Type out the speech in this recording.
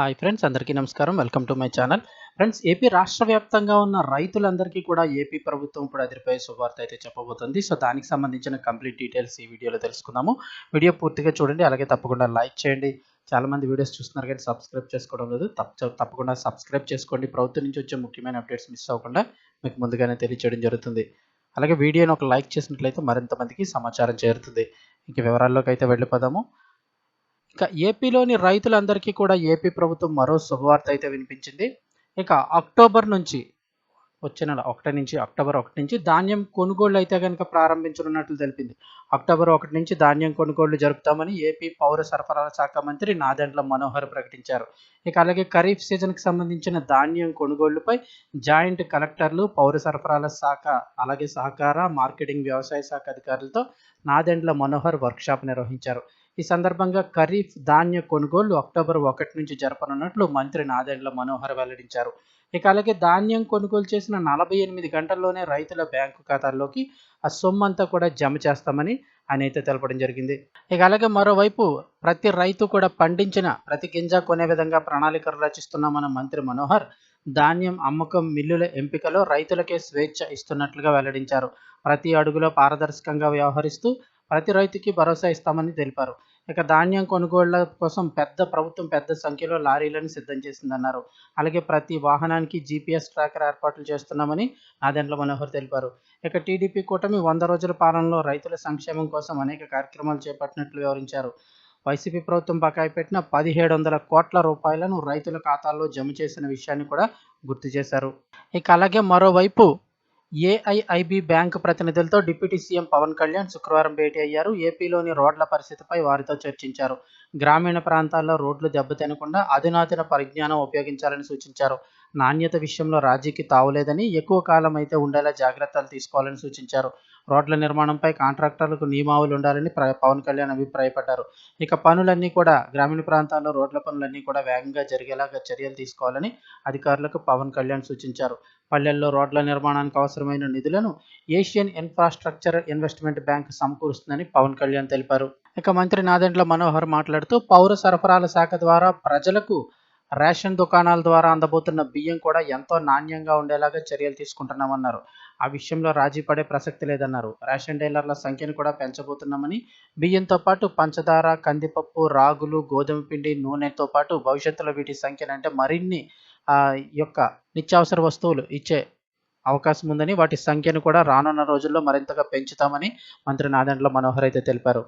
Hi friends అందరికీ నమస్కారం. Welcome to my channel. Friends AP రాష్ట్ర వ్యాప్తంగా ఉన్న రైతులందరికీ కూడా ఏపీ ప్రభుత్వం ఇప్పుడు అదిరిపోయే శుభవార్త అయితే చెప్పబోతుంది. సో దానికి సంబంధించిన కంప్లీట్ డీటెయిల్స్ ఈ వీడియోలో తెలుసుకుందాము. వీడియో పూర్తిగా చూడండి అలాగే తప్పకుండా లైక్ చేయండి. చాలా మంది వీడియోస్ చూస్తున్నారు కానీ సబ్స్క్రైబ్ చేసుకోవడం లేదు. తప్పకుండా సబ్స్క్రైబ్ చేసుకోండి. ప్రభుత్వం నుంచి వచ్చే ముఖ్యమైన అప్డేట్స్ మిస్ అవ్వకుండా మీకు ముందుగానే తెలియచేయడం జరుగుతుంది. అలాగే వీడియోని ఒక లైక్ చేసినట్లయితే మరింత మందికి సమాచారం చేరుతుంది. ఇంక వివరాల్లోకి అయితే వెళ్ళిపోదాము. ఇక ఏపీలోని రైతులందరికీ కూడా ఏపీ ప్రభుత్వం మరో శుభవార్త అయితే వినిపించింది. ఇక అక్టోబర్ నుంచి వచ్చే నెల ఒకటి నుంచి అక్టోబర్ ఒకటి నుంచి ధాన్యం కొనుగోళ్ళు అయితే కనుక ప్రారంభించనున్నట్లు తెలిపింది. అక్టోబర్ ఒకటి నుంచి ధాన్యం కొనుగోళ్ళు జరుపుతామని ఏపీ పౌర సరఫరాల శాఖ మంత్రి నాదెండ్ల మనోహర్ ప్రకటించారు. ఇక అలాగే ఖరీఫ్ సీజన్కి సంబంధించిన ధాన్యం కొనుగోళ్ళపై జాయింట్ కలెక్టర్లు పౌర సరఫరాల శాఖ అలాగే సహకార మార్కెటింగ్ వ్యవసాయ శాఖ అధికారులతో నాదెండ్ల మనోహర్ వర్క్షాప్ నిర్వహించారు. ఈ సందర్భంగా ఖరీఫ్ ధాన్య కొనుగోళ్ళు అక్టోబర్ ఒకటి నుంచి జరపనున్నట్లు మంత్రి నాదెండ్ల మనోహర్ వెల్లడించారు. ఇక అలాగే ధాన్యం కొనుగోలు చేసిన నలభై ఎనిమిది గంటల్లోనే రైతుల బ్యాంకు ఖాతాల్లోకి ఆ సొమ్ము అంతా కూడా జమ చేస్తామని ఆయన అయితే తెలపడం జరిగింది. ఇక అలాగే మరోవైపు ప్రతి రైతు కూడా పండించిన ప్రతి గింజ కొనే విధంగా ప్రణాళికలు రచిస్తున్నామన్న మంత్రి మనోహర్ ధాన్యం అమ్మకం మిల్లుల ఎంపికలో రైతులకే స్వేచ్ఛ ఇస్తున్నట్లుగా వెల్లడించారు. ప్రతి అడుగులో పారదర్శకంగా వ్యవహరిస్తూ ప్రతి రైతుకి భరోసా ఇస్తామని తెలిపారు. ఇక ధాన్యం కొనుగోళ్ళ కోసం పెద్ద ప్రభుత్వం పెద్ద సంఖ్యలో లారీలను సిద్ధం చేసిందన్నారు. అలాగే ప్రతి వాహనానికి జీపీఎస్ ట్రాకర్ ఏర్పాట్లు చేస్తున్నామని నాదెండ్ల మనోహర్ తెలిపారు. ఇక టీడీపీ కూటమి వంద రోజుల పాలనలో రైతుల సంక్షేమం కోసం అనేక కార్యక్రమాలు చేపట్టినట్లు వివరించారు. వైసీపీ ప్రభుత్వం బకాయి పెట్టిన పదిహేడు వందల కోట్ల రూపాయలను రైతుల ఖాతాల్లో జమ చేసిన విషయాన్ని కూడా గుర్తు చేశారు. ఇక అలాగే మరోవైపు ఏఐఐబి బ్యాంకు ప్రతినిధులతో డిప్యూటీ సీఎం పవన్ కళ్యాణ్ శుక్రవారం భేటీ అయ్యారు. ఏపీలోని రోడ్ల పరిస్థితిపై వారితో చర్చించారు. గ్రామీణ ప్రాంతాల్లో రోడ్లు దెబ్బతినకుండా అధునాతన పరిజ్ఞానం ఉపయోగించాలని సూచించారు. నాణ్యత విషయంలో రాజీకి తావులేదని ఎక్కువ కాలం అయితే ఉండేలా జాగ్రత్తలు తీసుకోవాలని సూచించారు. రోడ్ల నిర్మాణంపై కాంట్రాక్టర్లకు నియమావళి ఉండాలని పవన్ కళ్యాణ్ అభిప్రాయపడ్డారు. ఇక పనులన్నీ కూడా గ్రామీణ ప్రాంతాల్లో రోడ్ల పనులన్నీ కూడా వేగంగా జరిగేలాగా చర్యలు తీసుకోవాలని అధికారులకు పవన్ కళ్యాణ్ సూచించారు. పల్లెల్లో రోడ్ల నిర్మాణానికి అవసరమైన నిధులను ఏషియన్ ఇన్ఫ్రాస్ట్రక్చర్ ఇన్వెస్ట్మెంట్ బ్యాంక్ సమకూరుస్తుందని పవన్ కళ్యాణ్ తెలిపారు. ఇక మంత్రి నాదెండ్ల మనోహర్ మాట్లాడుతూ పౌర సరఫరాల శాఖ ద్వారా ప్రజలకు రేషన్ దుకాణాల ద్వారా అందబోతున్న బియ్యం కూడా ఎంతో నాణ్యంగా ఉండేలాగా చర్యలు తీసుకుంటున్నామన్నారు. ఆ విషయంలో రాజీ పడే ప్రసక్తి లేదన్నారు. రేషన్ డీలర్ల సంఖ్యను కూడా పెంచబోతున్నామని బియ్యంతో పాటు పంచదార కందిపప్పు రాగులు గోధుమ పిండి నూనెతో పాటు భవిష్యత్తులో వీటి సంఖ్యను అంటే మరిన్ని యొక్క నిత్యావసర వస్తువులు ఇచ్చే అవకాశం ఉందని వాటి సంఖ్యను కూడా రానున్న రోజుల్లో మరింతగా పెంచుతామని మంత్రి నాదెండ్ల మనోహర్ అయితే తెలిపారు.